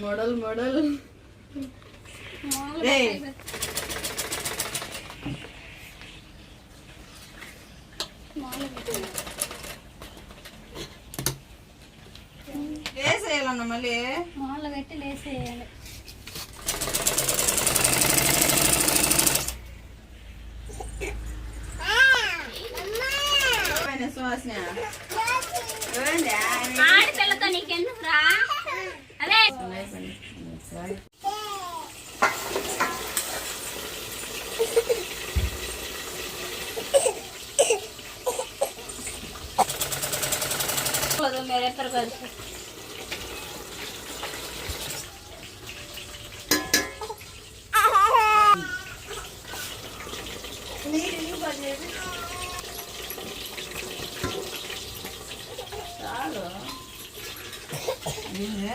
Model model. వేసేయాలన్న మళ్ళీ. మామూలుగా పెట్టి లేసేయాలి పైన సువాసన ఏమైంది? ఆడపిల్లతో నీకెందుకురా అదే అయిపోయింది. మీరిద్దరు కలిసి చాలు ఏంది?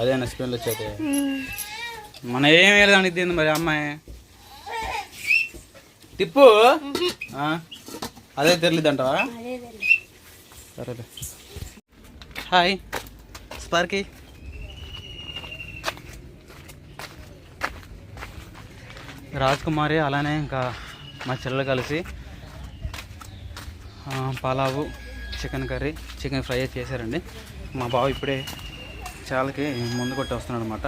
అదే నా స్పెల్ వచ్చేది మన ఏం వేయలేదండి ఇది మరి అమ్మాయి? టిప్పు? అదే తెలియదంటావా అదే సరేలే హాయ్. స్పార్కి. రాజ్ కుమారి అలానే ఇంకా మా చెల్లెలు కలిసి pulao chicken curry chicken fry చేశారండి. మా బావ ఇప్పుడే చాలకి ముందు కొట్టి వస్తున్నాడు అనమాట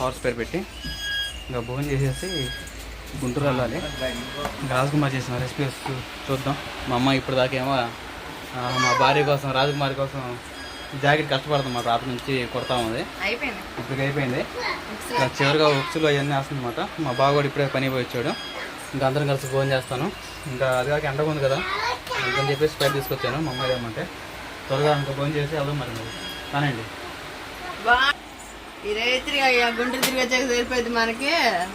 హార్స్ పేరు పెట్టి. ఇంకా భోజనం చేసేసి గుంటూరు వెళ్ళాలి. రాజ్ కుమార్ చేసిన రెసిపీస్ చూద్దాం. మా అమ్మ ఇప్పుడు దాకేమో మా భార్య కోసం రాజకుమారి కోసం జాకెట్ కష్టపడుతుంది మా రాత్రి నుంచి కొడతా ఉంది. అయిపోయింది. ఇప్పటికి అయిపోయింది. చివరిగా ఉక్సులు అవన్నీ వేస్తుంది అనమాట మా బావ కూడా ఇప్పుడే పని పోయి వచ్చాడు. ఇంకా అందరం కలిసి ఫోన్ చేస్తాను. ఇంకా అది కాక ఎండగా ఉంది కదా అందుకని చెప్పేసి స్ప్రైట్ తీసుకొచ్చాను మా అమ్మాయి ఏమంటే త్వరగా ఇంకా ఫోన్ చేసి వెళ్దాం మరి మరి. కానండి బా ఈ రైతురి గుంటూరు తిరిగి వచ్చాక సరిపోయింది మనకి.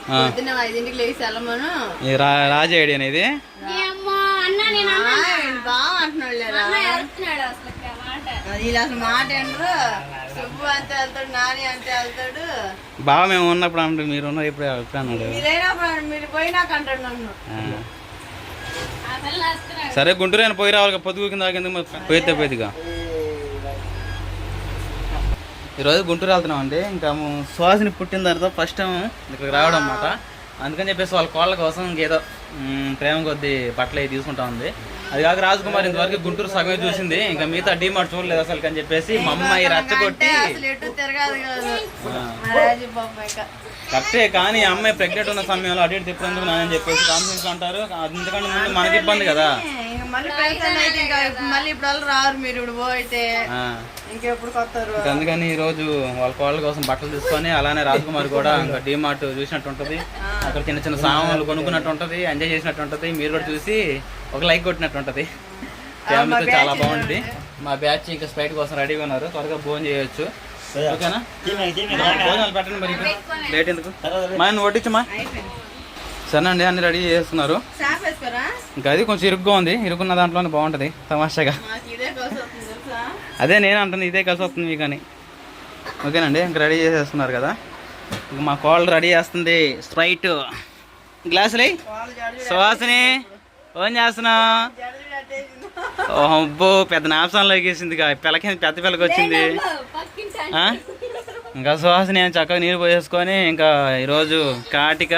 ఆ. పొద్దున్న ఐదింటికి లేచి వెళ్ళమను. ఈ రా రాజే ఐడి అనేది? అమ్మా అన్న నేను ఆ, వీళ్ళు బాగా అంటున్నాడు వీళ్ళు అసలు మాట ఏండ్రు సుబ్బు అంతే వెళ్తాడు నాని అంతే వెళ్తాడు. బావ మేము ఉన్నప్పుడు అంటే మీరు ఉన్నారు ఇప్పుడు ఎప్పుడు అన్నాడు మీరు పోయినాక అంటాడు నన్ను. సరే గుంటూరు అయినా పోయి రావాలి పొద్దుగు కింద కింద పోయితే పోయిదిగా. ఈరోజు గుంటూరు వెళ్తున్నాం అండి ఇంకా సుహాసిని పుట్టిన తర్వాత ఫస్ట్ టైం ఇక్కడికి రావడం అన్నమాట. అందుకని చెప్పేసి వాళ్ళ కోళ్ళ కోసం ఇంకేదో ప్రేమ కొద్ది బట్టలు అవి తీసుకుంటా ఉంది. అది కాక రాజకుమార్ ఇంతవరకు గుంటూరు సగమే చూసింది. ఇంకా మిగతా డీమార్ట్ చూడలేదు అసలు అని చెప్పేసి మా అమ్మాయి రచ్చగొట్టి కరెక్టే కానీ ఆ అమ్మాయి ప్రెగ్నెంట్ ఉన్న సమయంలో అటు ఇటు తిప్పేందుకు నానని చెప్పేసి కాన్ఫిడెన్స్ అంటారు. అందుకంటే ముందు మనకి ఇబ్బంది కదా. అందుకని ఈ రోజు వాళ్ళ కోళ్ళ కోసం బట్టలు తీసుకొని అలానే రాజకుమార్ కూడా ఇంకా డిమార్ట్ చూసినట్టు ఉంటది. అక్కడ చిన్న చిన్న సామాన్లు కొనుక్కున్నట్టు ఉంటది ఎంజాయ్ చేసినట్టు ఉంటది. మీరు కూడా చూసి ఒక లైక్ కొట్టినట్టు ఉంటది. ఫ్యామిలీతో చాలా బాగుంటుంది మా బ్యాచ్ ఇంకా స్ప్రైట్ కోసం రెడీగా ఉన్నారు. త్వరగా భోజనం చేయొచ్చు. ఓకేనా? భోజనాలు పెట్టండి మరి లేట్ ఎందుకు? మా వడ్డించమ్మా. సరేనండి అన్ని రెడీ చేస్తున్నారు. ఇంకా అది కొంచెం ఇరుగ్గా ఉంది. ఇరుక్కున్న దాంట్లోనే బాగుంటది. తమాషాగా. అదే నేను అంటున్నా ఇదే కలిసి వస్తుంది మీకు అని ఓకేనండి ఇంక రెడీ చేసేస్తున్నారు కదా. ఇంక మా కోళ్ళు రెడీ చేస్తుంది స్ప్రైట్. గ్లాసులే. సువాసిని ఏం చేస్తున్నావు? అబ్బో పెద్ద నాప్సంలోకి వేసింది పిల్లకి పెద్ద పిల్లకి వచ్చింది? ఇంకా సుహాసిని ఏం చక్కగా నీరు పోసేసుకొని ఇంకా ఈరోజు కాటిక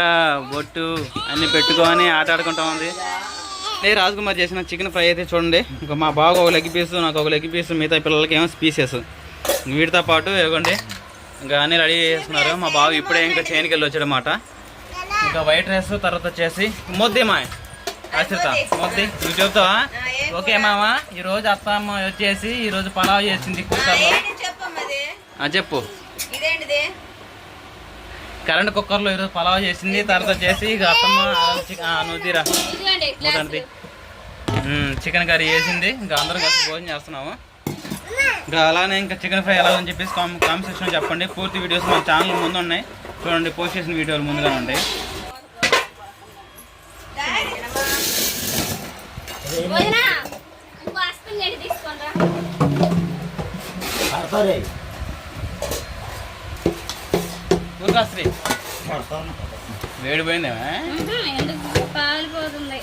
బొట్టు అన్ని పెట్టుకొని ఆట ఆడుకుంటా ఉంది. ఏ రాజకుమార్ చేసిన చికెన్ ఫ్రై అయితే చూడండి. ఇంకా మా బాగా ఒక లెగ్ పీస్ నాకు ఒక లెగ్ పీస్ మిగతా పిల్లలకి ఏమో పీసెస్ వీటితో పాటు ఇవ్వండి. ఇంకా అన్నీ రెడీ చేస్తున్నారు. మా బాబు ఇప్పుడే ఇంకా చైన్కి వెళ్ళి వచ్చాడనమాట ఇంకా వైట్ రైస్ తర్వాత వచ్చేసి మొద్ది మా ఆశ్రిత మొద్ది నువ్వు చెప్తావా ఓకే మామ ఈ రోజు అత్తమ్మ వచ్చేసి ఈ రోజు పలావ్ చేసింది కుక్కర్లో. చెప్పు. ఇదేంటిది? కరెంట్ కుక్కర్లో ఈరోజు పలావ్ చేసింది తర్వాత వచ్చేసి ఇక అత్తమ్మ ఆ, చిక- ఆ, నువ్వు తీరా. ఇదిగోండి మూతండి చికెన్ కర్రీ చేసింది. ఇంకా అందరం కలిసి భోజనం చేస్తున్నాము. ఇంకా అలానే ఇంకా చికెన్ ఫ్రై ఎలా అని చెప్పేసి కామ్ కామెంట్ సెక్షన్లో చెప్పండి. పూర్తి వీడియోస్ మన ఛానల్ ముందు ఉన్నాయి. చూడండి పోస్ట్ చేసిన వీడియోలు ముందుగానే ఉంటాయి. వేడిపోయిందేమా? ఎందుకు? పాలిపోతుంది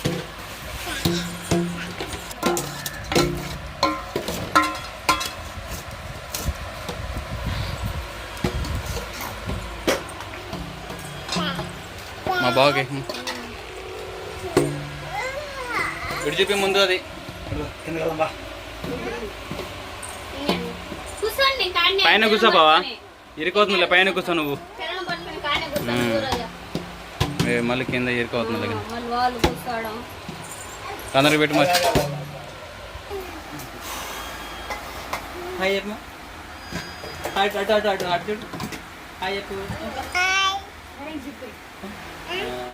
మా బావకి విడి చూపి ముందు అది. పైన కూర్చో బావా. ఇరుకోతుందిలే పైన కూర్చో నువ్వు. మళ్ళీ కింద ఇరుకోతుంది దగ్గర అందరికి పెట్టి మరి. హాయ్ చెప్పు. అటు అటు అటు అటు అటు. చూడు. హాయ్ చెప్పు కొరమేర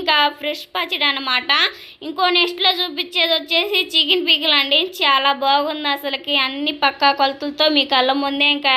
ఇంకా ఫ్రెష్ పచ్చడి అనమాట ఇంకో నెక్స్ట్లో చూపించేది వచ్చేసి చికెన్ పీకులు అండి చాలా బాగుంది అసలుకి. అన్ని పక్కా కొలతలతో మీ కళ్ళ ముందే ఇంకా